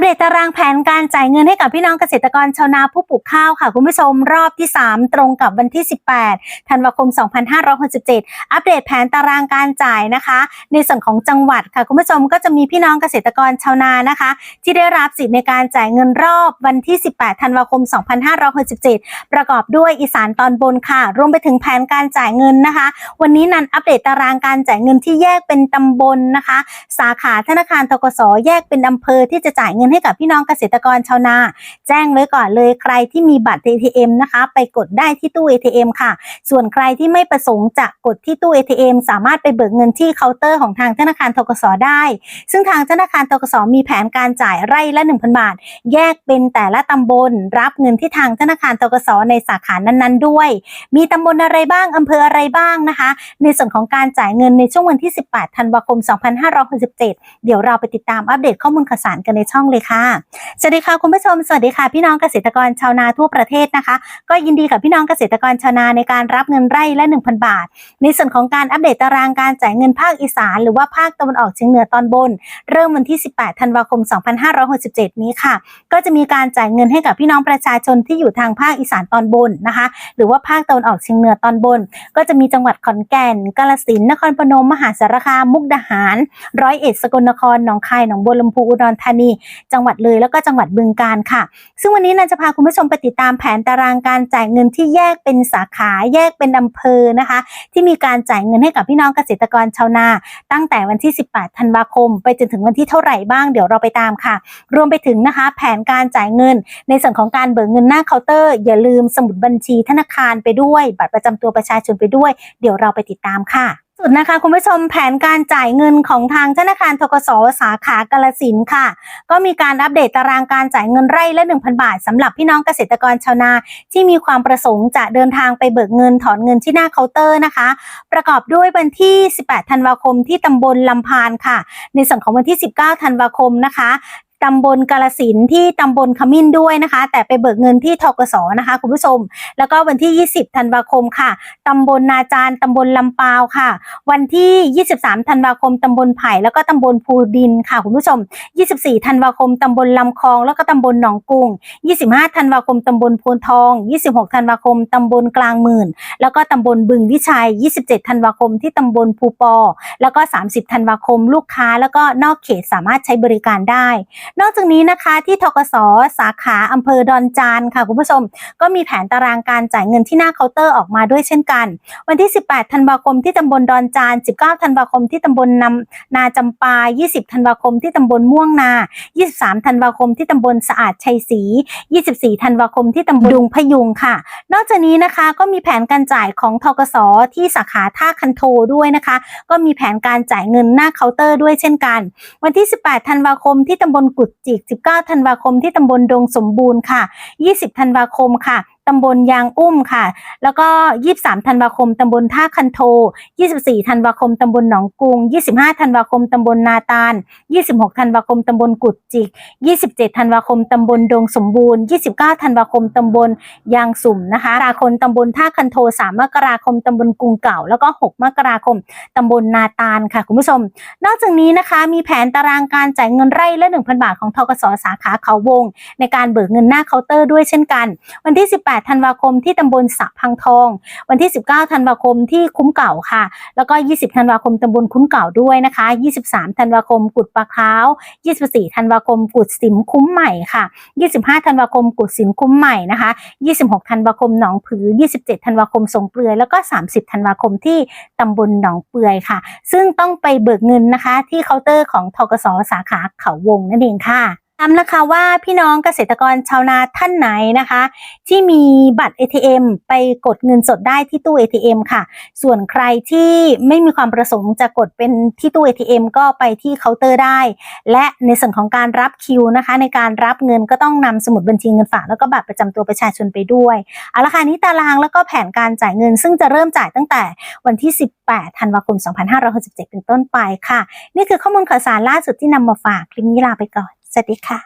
ปเดตตารางแผนการจ่ายเงินให้กับพี่น้องเกษตรกรชาวนาผู้ปลูกข้าวค่ะ คุณผู้ชมรอบที่ 3 ตรงกับวันที่ 18 ธันวาคม 2567 อัปเดตแผนตารางการจ่ายนะคะ ในส่วนของจังหวัดค่ะ คุณผู้ชมก็จะมีพี่น้องเกษตรกรชาวนานะคะ ที่ได้รับสิทธิ์ในการจ่ายเงินรอบวันที่ 18 ธันวาคม 2567 ประกอบด้วยอีสานตอนบนค่ะ รวมไปถึงแผนการจ่ายเงินนะคะ วันนี้นันอัปเดตตารางการจ่ายเงินที่แยกเป็นตำบลนะคะ สาขาธนาคารทกสแยกเป็นอำเภอที่จะจ่ายเงินให้กับพี่น้องเกษตรกรชาวนา แจ้งไว้ก่อนเลยใครที่มีบัตร ATM นะคะ ไปกดได้ที่ตู้ ATM ค่ะ ส่วนใครที่ไม่ประสงค์จะกดที่ตู้ ATM สามารถไปเบิกเงินที่เคาน์เตอร์ของทางธนาคารทกสได้ ซึ่งทางธนาคารทกสมีแผนการจ่ายไร่ละ 1,000 บาท แยกเป็นแต่ละตำบล รับเงินที่ทางธนาคารทกสในสาขานั้นๆ ด้วย มีตำบลอะไรบ้างอำเภออะไรบ้างนะคะ ในส่วนของการจ่ายเงินในช่วงวันที่ 18 ธันวาคม 2567 เดี๋ยวเราไปติดตามอัปเดตข้อมูลข่าวสารกันในช่องเลยค่ะ สวัสดีค่ะคุณผู้ชม สวัสดีค่ะพี่น้องเกษตรกรชาวนาทั่วประเทศนะคะ ก็ยินดีกับพี่น้องเกษตรกรชาวนาในการรับเงินไร่ละ 1,000 บาท ในส่วนของการอัปเดตตารางการจ่ายเงินภาคอีสานหรือว่าภาคตะวันออกเฉียงเหนือตอนบน เริ่มวันที่ 18 ธันวาคม 2567 นี้ค่ะ ก็จะมีการจ่ายเงินให้กับพี่น้องประชาชนที่อยู่ทางภาคอีสานตอนบนนะคะ หรือว่าภาคตะวันออกเฉียงเหนือตอนบน ก็จะมีจังหวัดขอนแก่นกาฬสินนครพนมมหาสารคามมุกดาหาร ร้อยเอ็ดสกลนครหนองคายหนองบัวลำพูอุดรธานีจังหวัดเลยแล้วก็จังหวัดบึงกาฬค่ะ ซึ่งวันนี้นันจะพาคุณผู้ชมไปติดตามแผนตารางการจ่ายเงินที่แยกเป็นสาขาแยกเป็นอำเภอนะคะ ที่มีการจ่ายเงินให้กับพี่น้องเกษตรกรชาวนา ตั้งแต่วันที่ 18 ธันวาคม ไปจนถึงวันที่เท่าไหร่บ้างเดี๋ยวเราไปตามค่ะ รวมไปถึงนะคะ แผนการจ่ายเงิน ในส่วนของการเบิกเงินหน้าเคาน์เตอร์ อย่าลืมสมุดบัญชีธนาคารไปด้วย บัตรประจำตัวประชาชนไปด้วย เดี๋ยวเราไปติดตามค่ะ สุดนะคะคุณผู้ชมแผนการจ่ายเงินของทางธนาคารทกสสาขากาลสินค่ะ ก็มีการอัปเดตตารางการจ่ายเงินไร่ละ 1,000 บาทสำหรับพี่น้องเกษตรกรชาวนา ที่มีความประสงค์จะเดินทางไปเบิกเงินถอนเงินที่หน้าเคาน์เตอร์นะคะ ประกอบด้วยวันที่ 18 ธันวาคมที่ตำบลลำพานค่ะ ในส่วนของวันที่ 19 ธันวาคมนะคะ ตำบลกาลสินที่ตำบลขมิ้นด้วยนะคะ แต่ไปเบิกเงินที่ทกสนะคะคุณผู้ชม แล้วก็วันที่ 20 ธันวาคมค่ะตำบลนาจารตำบลลำปาวค่ะ วันที่ 23 ธันวาคมตำบลไผ่แล้วก็ตำบลภูดินค่ะคุณผู้ชม 24 ธันวาคมตำบลลำคลอง แล้วก็ตำบลหนองกุง25 ธันวาคมตำบลโพนทอง 26 ธันวาคมตำบลกลางหมื่น แล้วก็ตำบลบึงวิชัย 27 ธันวาคมที่ตำบลภูปอ แล้วก็ 30 ธันวาคมลูกค้า แล้วก็นอกเขตสามารถใช้บริการได้นอกจากนี้นะคะที่ทกสสาขาอำเภอดอนจานค่ะคุณผู้ชม ก็มีแผนตารางการจ่ายเงินที่หน้าเคาน์เตอร์ออกมาด้วยเช่นกัน วันที่ 18 ธันวาคมที่ตำบลดอนจาน 19 ธันวาคมที่ตำบลนำนาจำปา 20 ธันวาคมที่ตำบลม่วงนา 23 ธันวาคมที่ตำบลสะอาดชัยศรี 24 ธันวาคมที่ตำบลดุงพยุงค่ะ นอกจากนี้นะคะก็มีแผนการจ่ายของทกสที่สาขาท่าคันโทด้วยนะคะ ก็มีแผนการจ่ายเงินหน้าเคาน์เตอร์ด้วยเช่นกัน วันที่ 18 ธันวาคมที่ตำบลกุดจิก 19 ธันวาคมที่ตำบลดงสมบูรณ์ค่ะ 20 ธันวาคมค่ะตำบลยางอุ้มค่ะ แล้วก็ 23 ธันวาคม ตำบลท่าคันโท 24 ธันวาคม ตำบลหนองกุง 25 ธันวาคม ตำบลนาตาล 26 ธันวาคม ตำบลกุดจิก 27 ธันวาคม ตำบลดงสมบูรณ์ 29 ธันวาคม ตำบลยางสุ่มนะคะราคมตำบลท่าคันโท 3 มกราคม ตำบลกรุงเก่า แล้วก็ 6 มกราคม ตำบลนาตาลค่ะ คุณผู้ชม นอกจากนี้นะคะ มีแผนตารางการจ่ายเงินไร่ละ 1,000 บาทของทกสสาขาเขาวง ในการเบิกเงินหน้าเคาน์เตอร์ด้วยเช่นกัน วันที่ 18 8 ธันวาคมที่ตำบลสะพังทอง วันที่ 19 ธันวาคมที่คุ้มเก่าค่ะ แล้วก็ 20 ธันวาคมตำบลคุ้มเก่าด้วยนะคะ 23 ธันวาคมกุดปลาขาว 24 ธันวาคมกุดสิมคุ้มใหม่ค่ะ 25 ธันวาคมกุดสิมคุ้มใหม่นะคะ 26 ธันวาคมหนองผือ 27 ธันวาคมสงเปลือย แล้วก็ 30 ธันวาคมที่ตำบลหนองเปือยค่ะ ซึ่งต้องไปเบิกเงินนะคะ ที่เคาน์เตอร์ของทกสสาขาเขาวงนั่นเองค่ะ ย้ำนะคะว่าพี่น้องเกษตรกรชาวนาท่านไหนนะคะ ที่มีบัตร ATM ไปกดเงินสดได้ที่ตู้ ATM ค่ะ ส่วนใครที่ไม่มีความประสงค์จะกดเป็นที่ตู้ ATM ก็ไปที่เคาน์เตอร์ได้ และในส่วนของการรับคิวนะคะ ในการรับเงินก็ต้องนำสมุดบัญชีเงินฝากแล้วก็บัตรประจำตัวประชาชนไปด้วยเอาละค่ะนี้ตารางแล้วก็แผนการจ่ายเงิน ซึ่งจะเริ่มจ่ายตั้งแต่วันที่ 18ธันวาคม 2567 เป็นต้นไปค่ะ นี่คือข้อมูลข่าวสารล่าสุดที่นำมาฝากคลิปนี้ลาไปก่อน สวัสดีค่ะ